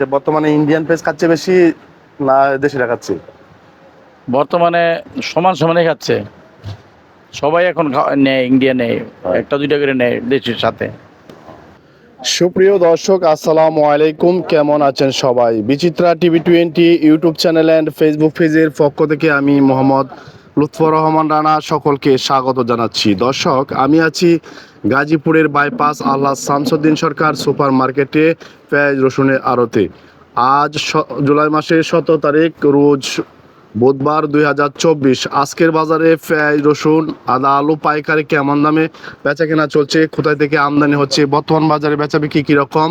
যে বর্তমানে Indian page খাচ্ছে বেশি না দেশিরা খাচ্ছে? বর্তমানে সমান সমানে খাচ্ছে। সবাই এখন নেয় ইন্ডিয়া নেয় একটা দুইটা করে নেয় দেশের সাথে। সুপ্রিয় দর্শক আসসালামু আলাইকুম। কেমন আছেন সবাই? Bichitra TV twenty YouTube channel and Facebook পেজের পক্ষ থেকে আমি মোহাম্মদ লুৎফর রহমান রানা সকলকে স্বাগত জানাচ্ছি। দর্শক আমি আছি গাজীপুরের বাইপাস আল্লাহ শামসুদ্দিন সরকার সুপার মার্কেটে পেঁয়াজ, রসুনের আড়তে। আজ জুলাই মাসের শত তারিখ, রোজ বুধবার দুই হাজার চব্বিশ। আজকের বাজারে পেঁয়াজ, রসুন, আদা, আলু, পাইকারি কেমন দামে বেচা কেনা চলছে? কোথায় থেকে আমদানি হচ্ছে? বর্তমান বাজারে বেচা বিক্রি কীরকম?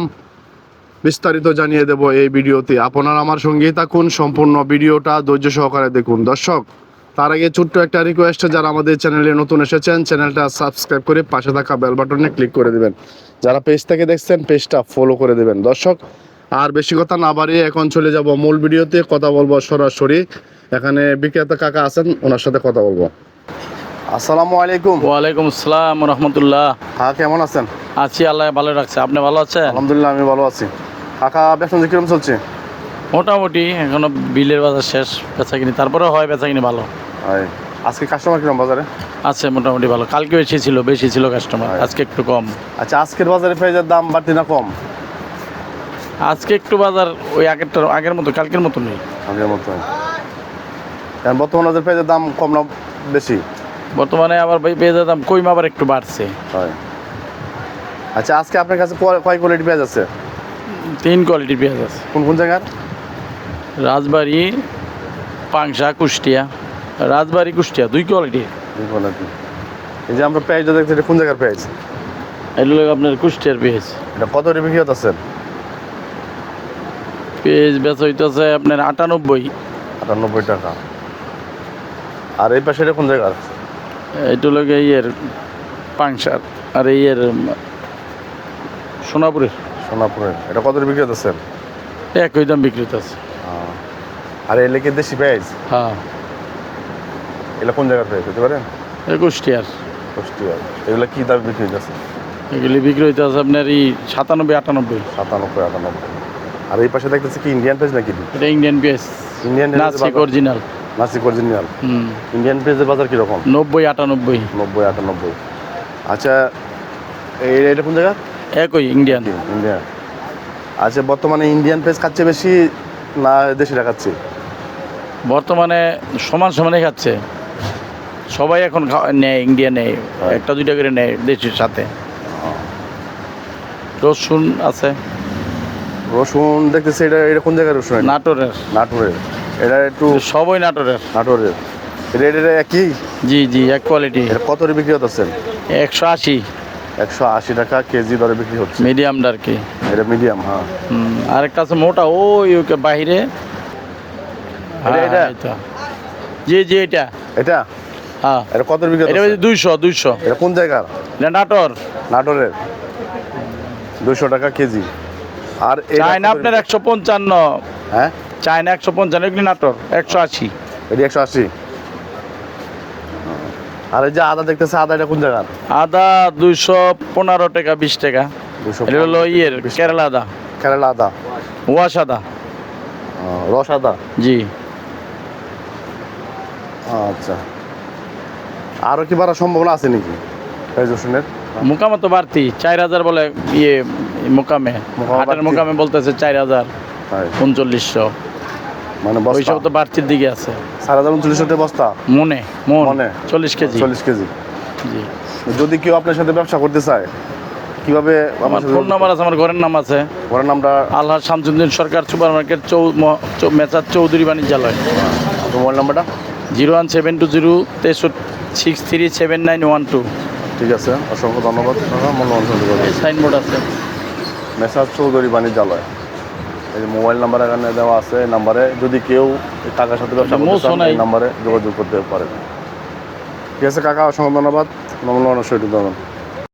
বিস্তারিত জানিয়ে দেব এই ভিডিওতে। আপনারা আমার সঙ্গেই থাকুন। সম্পূর্ণ ভিডিওটা ধৈর্য সহকারে দেখুন। দর্শক তার আগে ছোট্ট একটা রিকোয়েস্ট যারা আমাদের চ্যানেলে নতুন এসেছেন চ্যানেলটা সাবস্ক্রাইব করে পাশে থাকা বেল বাটনে ক্লিক করে দিবেন। যারা পেজ থেকে দেখছেন পেজটা ফলো করে দিবেন। দর্শক আর বেশি কথা না বাড়িয়ে এখন চলে যাব মূল ভিডিওতে। কথা বলব সরাসরি। এখানে বিক্রেতা কাকা আছেন ওনার সাথে কথা বলব। আসসালামু আলাইকুম। ওয়ালাইকুম আসসালাম রহমতুল্লাহ। হ্যাঁ কেমন আছেন? আছি আল্লাহ ভালো রাখছে। আপনি ভালো আছেন? আলহামদুলিল্লাহ আমি ভালো আছি। কাকা ব্যবসা কীরকম চলছে? মোটামুটি এখনও বিলের বাজার শেষ বেচা কিনি তারপরে হয় বেচা কিনি ভালো। আজকে কাস্টমার কীরকম বাজারে? আছে মোটামুটি ভালো। কালকে বেশি ছিল বেশি ছিল কাস্টমার আজকে একটু কম। আচ্ছা আজকের বাজারে পেঁয়াজের দাম বাড়তি না কম? আজকে একটু বাজার ওই আগেরটার আগের মতো কালকের মতো নেই। আগের মতো। কারণ বর্তমান বাজারে পেঁয়াজের দাম কম না বেশি? বর্তমানে আবার পেঁয়াজের দাম কইম আবার একটু বাড়ছে। হয় আচ্ছা আজকে আপনার কাছে কয় কোয়ালিটি পেঁয়াজ আছে? তিন কোয়ালিটির পেঁয়াজ আছে। কোন কোন জায়গার? রাজবাড়ি পাংশা কুষ্টিয়া। রাজবাড়ি কুষ্টিয়া দুই কোয়ালিটি দুই কোয়ালিটি এই যে আমরা পেঁয়াজটা দেখছি এটা কোন জায়গার পেঁয়াজ? এগুলো হলো আপনার কুষ্টিয়ার পেঁয়াজ। এটা কত রে বিক্রি হতেছেন পেঁয়াজ বেচা হইতেছে আপনার আটানব্বই। আটানব্বই টাকা। আর এই পাশে এটা কোন জায়গার এটা লোক ইয়ের পাংশার আর ইয়ের সোনাপুরের। সোনাপুরের। এটা কত বিক্রি হতেছেন একই দাম বিক্রি হইতেছে। আর এই লেকে দেশি পেঁয়াজ? হ্যাঁ। এগুলো কোন পেঁয়াজ হতে পারেন কুষ্টিয়ার কুষ্টিয়া এগুলো কি দামে বিক্রি হইতেছে? এগুলি বিক্রি হইতেছে আপনার এই সাতানব্বই আটানব্বই। সাতানব্বই আটানব্বই। আর এই পাশে দেখতেছি কি ইন্ডিয়ান পেজ নাকি? এটা ইন্ডিয়ান পেঁয়াজ Indian Nashik original Nashik original হুম। ইন্ডিয়ান পেজের বাজার কীরকম? নব্বই আটানব্বই। নব্বই আটানব্বই। আচ্ছা এই এটা কোন জায়গা? একই ইন্ডিয়ান ইন্ডিয়ান আচ্ছা বর্তমানে ইন্ডিয়ান পেজ খাচ্ছে বেশি না দেশিরা খাচ্ছে বর্তমানে সমান সমানে খাচ্ছে। সবাই এখন নেয় ইন্ডিয়া নেয় একটা দুইটা করে নেয় দেশের সাথে। রসুন আছে। রসুন দেখতেছি এটা এটা কোন জায়গায় রসুন নাটোরের। নাটোরের। এটা একটু সবই নাটোরের। নাটোরের। এটা এটা একই? জি জি এক কোয়ালিটি এটা কত বিক্রি হতেছেন একশো আশি। একশো আশি টাকা কেজি দরে বিক্রি হচ্ছে। মিডিয়াম ডার্কি এটা মিডিয়াম হ্যাঁ। হুম, আরেকটা আছে মোটা ওই বাহিরে হ্যাঁ, এটা? জি জি এটা। এটা? এটা কত বিক্রি এটা দুইশো দুইশো। এটা কোন জায়গার? নাটোর। নাটোরের। দুশো টাকা কেজি। আর চায়না আপনার একশো পঞ্চান্ন। হ্যাঁ? চায়না একশো পঞ্চান্ন এগুলি নাটোর। একশো আশি। এটি একশো আশি। আর এই যে আদা দেখতেছে আদা এটা কোন জায়গার? আদা দুইশো পনেরো টাকা বিশ টাকা। এটা হলো ইয়ের কেরালা আদা। কেরালা আদা। ওয়াশ আদা। রস আদা? জি। আচ্ছা। আরও কি বাড়ার সম্ভাবনা আছে নাকি? রসুনের মোকামে তো বাড়তি চার হাজার বলে ইয়ে মোকামে। হাটের মোকামে বলতেছে চার হাজার উনচল্লিশশো। মানে ওইসব তো বাড়তির দিকে আছে। চার হাজার উনচল্লিশ বস্তা? মনে মন? চল্লিশ কেজি। চল্লিশ কেজি। জি। যদি কেউ আপনার সাথে ব্যবসা করতে চায় কীভাবে আমার ফোন নাম্বার আছে আমার ঘরের নাম আছে। ঘরের নামটা? আল্লাহ শামসুদ্দিন সরকার সুপার মার্কেট চৌ- মেচার চৌধুরী বাণিজ্যালয়। মোবাইল নাম্বারটা? Zero one seven two zero তেষট্টি six three seven nine one two ঠিক আছে অসংখ্য ধন্যবাদ সাইনবোর্ড আছে। মেসাজ চৌধুরী বাণিজ্যালয়। এই যে মোবাইল নাম্বার এখানে দেওয়া আছে এই নাম্বারে যদি কেউ টাকার সাথে ব্যবসা করতে চান এই নাম্বারে যোগাযোগ করতে পারে ঠিক আছে কাকা অসংখ্য ধন্যবাদ। মূল্যবান সহিত ধন্যবাদ